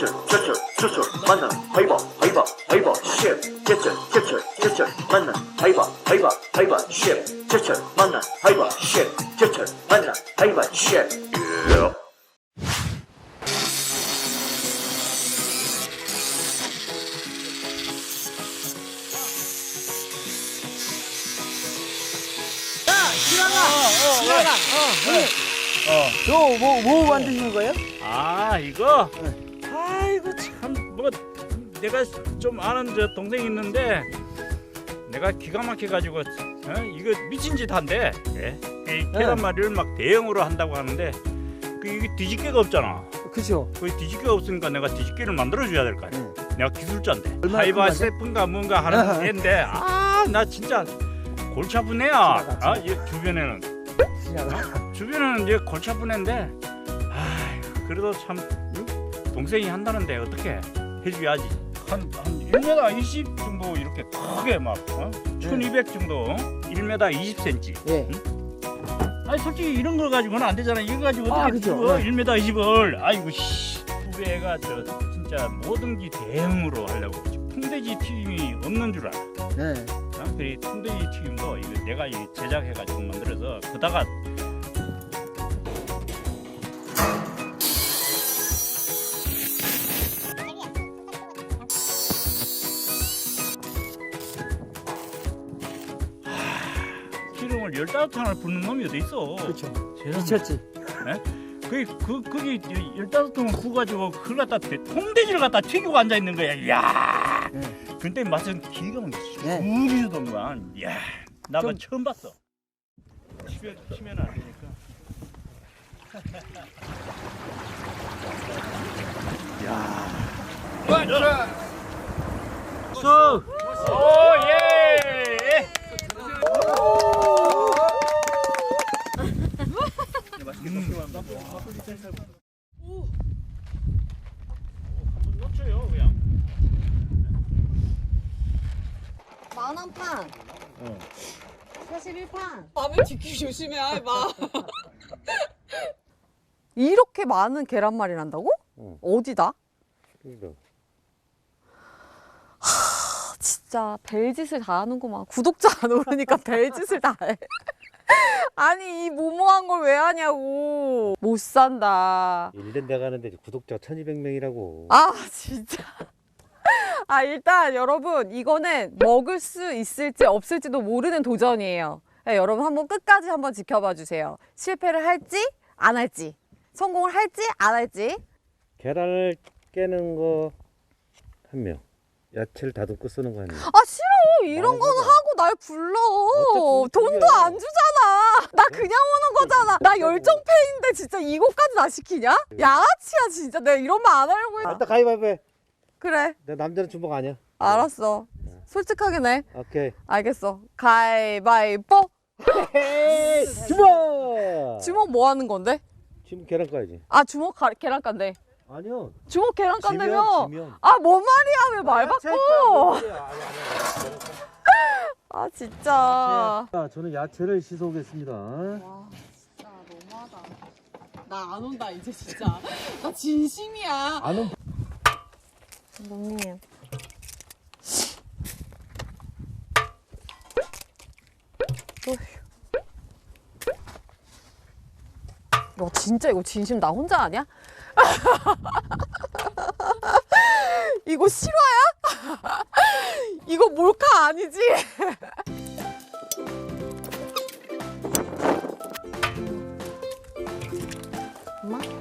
제철 제철 제철 만나 하이바 하이바 하이바 셰프 제철 제철 제철 만나 하이바 하이바 하이바 셰프 제철 만나 하이바 셰프 제철 만나 하이바 셰프 저뭐 뭐 만드시는 거예요? 아 이거 아이고 참 뭐 내가 좀 아는 저 동생 있는데 내가 기가 막혀 가지고 어? 이거 미친 짓 한대 예? 이 계란말이를 막 대형으로 한다고 하는데 그 이게 뒤집개가 없잖아 그죠. 그 뒤집개가 없으니까 내가 뒤집개를 만들어 줘야 될 거 아니야 내가 기술자인데 얼마나 하이바 큰 셰프인가 뭔가 하는 아하. 애인데 아 나 진짜 골치 아픈 애야 아, 이 주변에는 지나가. 주변에는 이제 골치 아픈 애인데 아 그래도 참 응? 동생이 한다는데 어떻게 해줘야지 한, 한 1m 20 정도 이렇게 크게 막 어? 1200 정도 1m 20cm 예. 아니 솔직히 이런 걸 가지고는 안 되잖아 이거 가지고 아, 어떻게 그죠. 키워 네. 1m 20을 아이고 씨 후배가 저 진짜 뭐든지 대형으로 하려고 통돼지 튀김이 없는 줄 알아 네. 어? 그리 통돼지 튀김도 이거 내가 이 제작해가지고 만들어서 그다가 열다섯 통을 붓는 놈이 어디 있어? 그렇죠. 미쳤지. 그, 그, 거기 열다섯 통을 부가지고 그걸 갖다 대- 통돼지를 갖다 튀기고 앉아 있는 거야. 이야. 네. 근데 맛은 기가 막히지. 네. 우리더만. 이야. 나 그거 좀- 처음 봤어. 치면, 치면 안 되니까. 야. 수! 오, 예! 한번 놓쳐요, 그냥. 만원 판. 어. 41판. 밤을 지키기 조심해, 아, 마. 이렇게 많은 계란말이 난다고? 어디다? 하, 진짜 별짓을 다 하는구만. 구독자 안 오르니까 별짓을 다 해. 아니 이 무모한 걸 왜 하냐고. 못 산다. 1년 돼가는데 구독자 1200명이라고 아 진짜. 아 일단 여러분 이거는 먹을 수 있을지 없을지도 모르는 도전이에요. 네, 여러분 한번 끝까지 한번 지켜봐 주세요. 실패를 할지 안 할지, 성공을 할지 안 할지. 계란을 깨는 거 한명 야채를 다듬고 쓰는 거한명아 싫어 이런 거는 말해봐. 하고 날 불러. 돈도 안 주잖아. 나 그냥 오는 거잖아. 나 열정페인데 진짜 이거까지 나 시키냐? 양아치야 진짜. 내가 이런 말 안 하려고 했 일단 가위바위보 해. 그래 내 남자는 주먹 아니야 알았어. 솔직하게 내. 오케이 알겠어. 가위바위보. 주먹 주먹 뭐 하는 건데? 지금 계란 까야지 아 주먹 가, 계란간데. 아니요 주먹 계란간데며. 지면 지면 아 뭔 말이야 왜말 야채 바꿔? 아니. 아 진짜. 자, 저는 야채를 씻어 오겠습니다 와, 진짜 너무하다. 나 안 온다, 이제 진짜. 나 진심이야. 안은 감독님. 야 진짜 이거 진심 나 혼자 아니야? 이거 실화야? 이거 몰카 아니지? 엄마?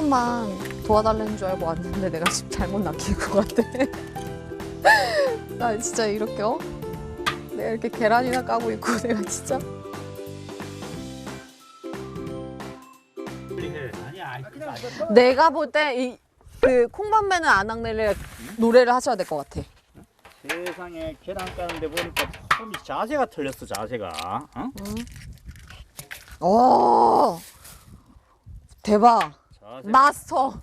번만 도와달라는 줄 알고 왔는데 내가 지금 잘못 낚인 것 같아. 나 진짜 이렇게 어? 내가 이렇게 계란이나 까고 있고 내가 진짜. 내가 볼 때이그 콩밤매는 안악내를 노래를 하셔야 될 것 같아. 세상에 계란 까는데 보니까 폼이 자세가 틀렸어 자세가. 어? 오 대박 자세. 마스터?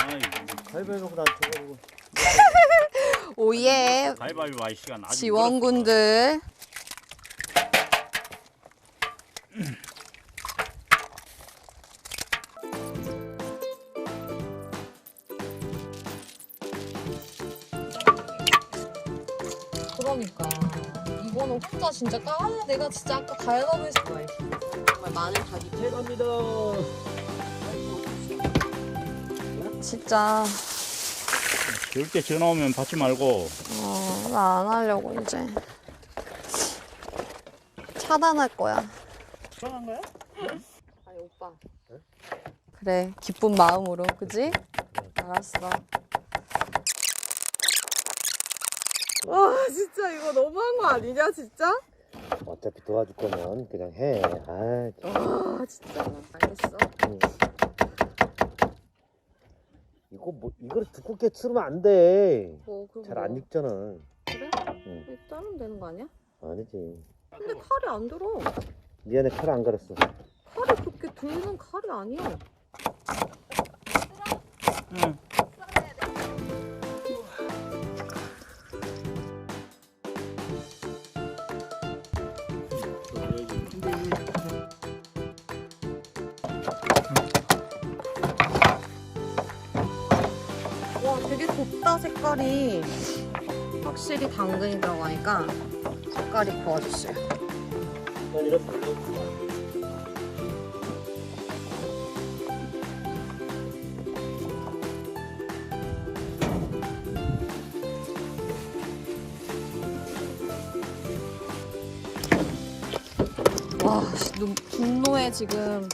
아이, 가위바위보 나 줘가지고. 오예 가위바위보 할 시간 아직 지원군들 이거는 혼자 진짜 까 아, 내가 진짜 아까 가위바위보에서 정말 마늘 닭이 들어갑니다. 진짜 절대 전화 오면 받지 말고 어, 나 안 하려고 이제 차단할 거야. 전화한 거야? 아니 오빠. 그래 기쁜 마음으로 그지? 알았어. 와 진짜 이거 너무한 거 아니냐 진짜? 어차피 도와줄 거면 그냥 해. 아, 와 진짜 알겠어. 이거 뭐 이걸 두껍게 치르면 안 돼. 뭐 그럼 잘 안 뭐. 익잖아. 그래? 응. 이렇게 자르면 되는 거 아니야? 아니지. 근데 칼이 안 들어. 미안해 칼 안 갈았어. 칼이 그렇게 들는 칼이 아니야. 응. 색깔이. 확실히 당근이 들어가니까 색깔이 좋아졌어요. 와, 분노에 지금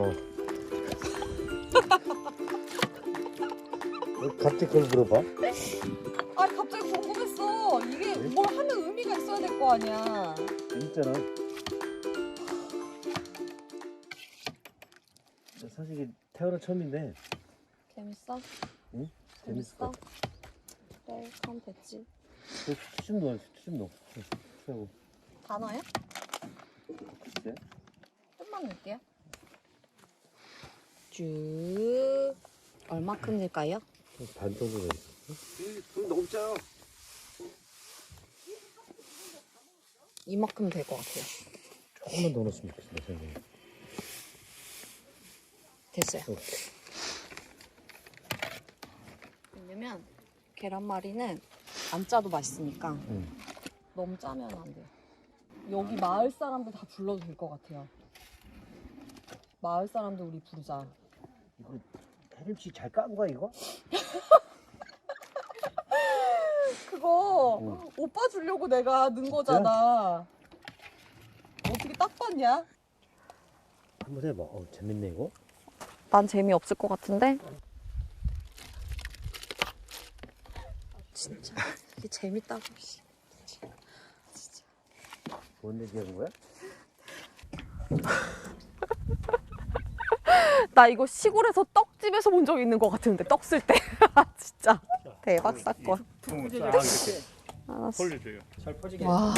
어. 왜 갑자기 그걸 물어봐? 아니 갑자기 궁금했어. 이게 뭘 하면 의미가 있어야 될 거 아니야. 재밌잖아. 사실 이게 태어나 처음인데 재밌어? 응? 재밌을 것 같아. 그래, 그럼 됐지. 그 수십 넣어, 수십 넣어. 수고. 다 넣어요? 글쎄. 좀만 넣을게요. 쭉. 얼마큼 넣을까요? 반 정도 돼. 너무 짜요. 이만큼 될 것 같아요. 조금만 더 넣었으면 내 생각에. 됐어요. 오케이. 왜냐면 계란말이는 안 짜도 맛있으니까 응. 너무 짜면 안 돼요. 여기 마을 사람들 다 불러도 될 것 같아요. 마을 사람들 우리 부르자. 이거 혜림씨 잘깐 거야, 이거? 그거 오빠 주려고 내가 넣은 거잖아. 어떻게 딱 봤냐? 한번 해봐. 어, 재밌네, 이거. 난 재미없을 것 같은데? 진짜 이게 재밌다고 씨. 뭔 얘기하는 거야? 나 이거 시골에서 떡집에서 본 적 있는 것 같은데 떡 쓸 때. 진짜. 대박 사건. 퉁싹 이렇게 알았어. 돌려줘요. 잘 퍼지게. 와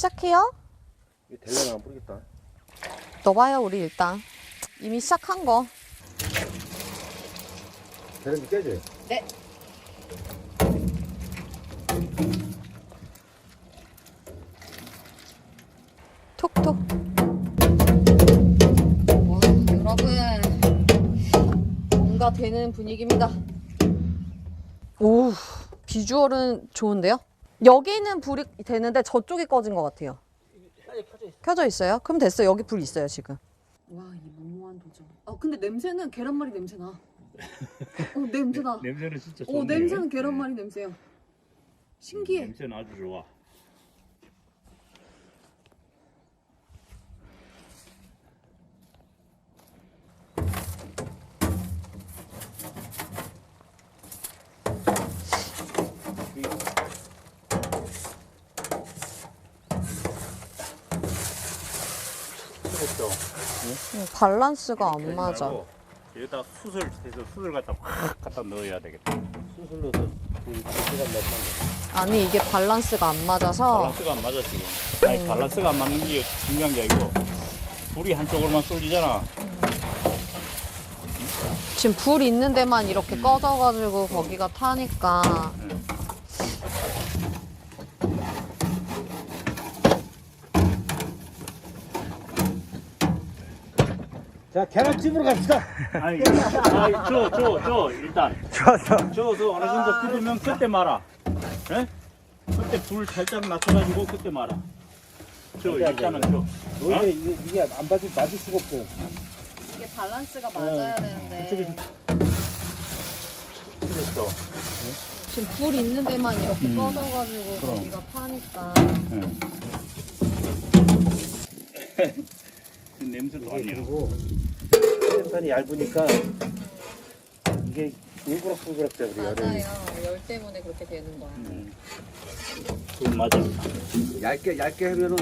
시작해요? 될려나 안 모르겠다. 넣어봐요 우리 일단 이미 시작한 거 계란도 깨져요. 네. 톡톡 여러분 뭔가 되는 분위기입니다. 오 비주얼은 좋은데요? 여기는 불이 되는데 저쪽이 꺼진 것 같아요. 켜져 있어요? 그럼 됐어요. 여기 불 있어요 지금. 와, 이 무모한 도전. 아, 근데 냄새는 계란말이 냄새 나. 어, 냄새 나. 냄새는 진짜 어, 냄새는 계란말이 냄새야. 신기해. 냄새는 아주 좋아. 그렇죠. 음, 밸런스가 안 맞아. 여기다 숯을 해서 숯을 갖다 확 갖다 넣어야 되겠다. 수술로도 그 아니 이게 밸런스가 안 맞아서 밸런스가 안 맞아 지금. 아니 밸런스가 안 맞는 게 중요한 게 아니고 불이 한쪽으로만 쏠리잖아. 지금 불 있는 데만 이렇게 꺼져가지고 거기가 타니까 자 계란찜으로 갑시다. 아니, 아니 저, 저, 저 일단 좋았어. 저도 어느 정도 끓으면 그때 말아. 예? 그때 불 살짝 낮춰가지고 그때 말아. 저 일단은 저. 너희들 이게, 이게 안 맞을 맞을 수가 없어요. 이게 밸런스가 맞아야 되는데 그랬어. 지금 불 있는 데만 이렇게 음. 꺼져가지고 그럼. 거기가 타니까 응. 그 냄새도 이게 나. 그리고 계란판이 얇으니까 이게 울그락불그락 돼 우리 열을. 맞아요 열 때문에 그렇게 되는 거야 응. 그 맞아. 얇게 얇게 하면은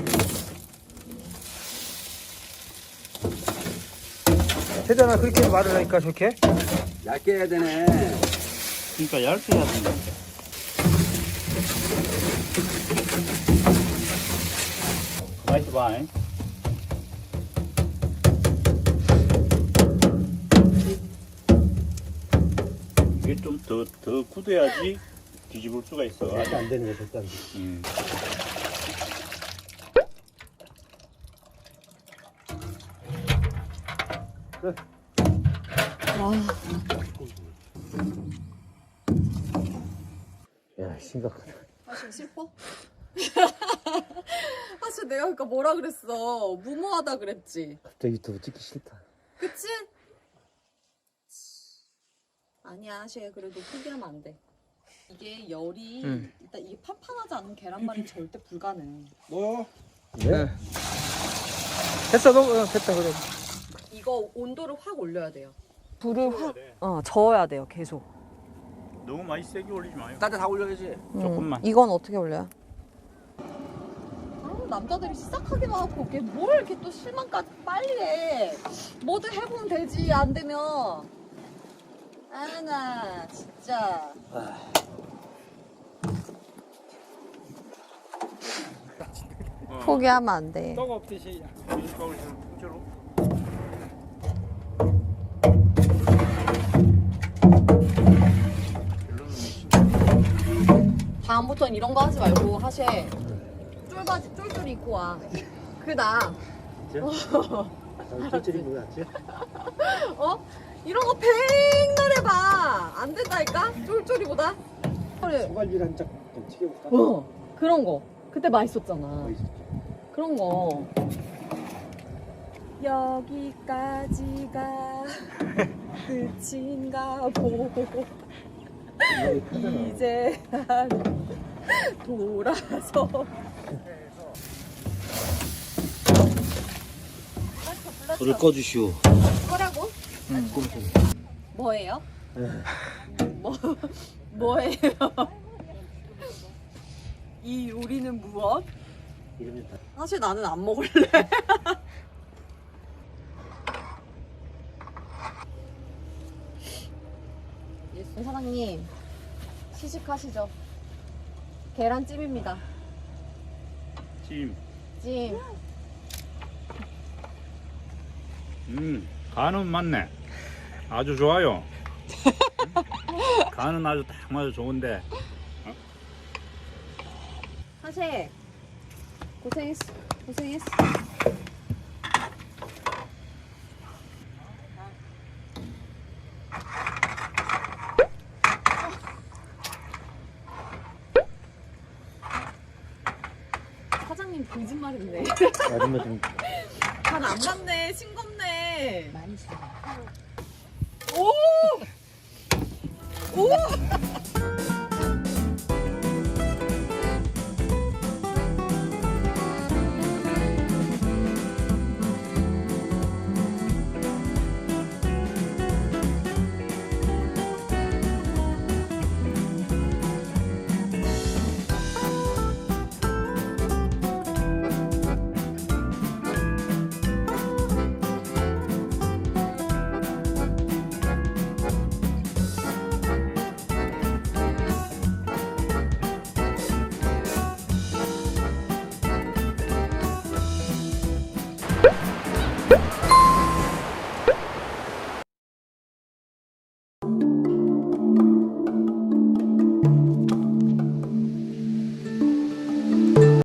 세단아 그렇게 말을 하니까 좋게? 얇게 해야 되네. 그러니까 얇게 해야 된다. 가만있어 봐. 잉? 더 더 굳어야지 뒤집을 수가 있어. 절대 안 되는 거야 절대 안 돼. 음. 야 심각하다. 사실 슬퍼? 사실 내가 그니까 뭐라 그랬어. 무모하다 그랬지. 갑자기 유튜브 찍기 싫다. 그치? 아니야, 쟤 그래도 포기하면 안 돼. 이게 열이 응. 일단 이게 판판하지 않은 계란말이 절대 불가능. 네? 됐어, 너 어, 됐다 그래. 이거 온도를 확 올려야 돼요. 불을 확 어, 저어야 돼요 계속 너무 많이 세게 올리지 마요. 딴데 다 올려야지. 음, 조금만. 이건 어떻게 올려요? 아, 남자들이 시작하기만 하고 이게 뭘 이렇게 또 실망까지 빨리 해. 뭐든 해보면 되지 안 되면. 아나 진짜. 포기하면 안 돼 떡 없듯이 떡을 통째로. 다음부터는 이런 거 하지 말고 하셔. 쫄바지 쫄쫄 입고 와. 그나 쫄쫄이 뭐야? 지 어? 이런 거 백날 해봐. 안 된다니까? 쫄쫄이보다. 소갈비를 한짝 튀겨볼까? 어. 그런 거. 그때 맛있었잖아. 그런 거. 여기까지가 끝인가 보. 이거 크잖아. 이제 돌아서. 불을 꺼주시오. 뭐라고? 뭐예요? 뭐 뭐예요? 이 요리는 무엇? 사실 나는 안 먹을래. 사장님 시식하시죠. 계란찜입니다. 찜. 찜. 음, 간은 맞네. 아주 좋아요. 간은 아주 딱 맞아 좋은데. 어? 하세 고생했어. 고생했어. 사장님 거짓말인데 마지막 좀. 간안 맞네. 싱겁네. 많이 심어. 오! 오!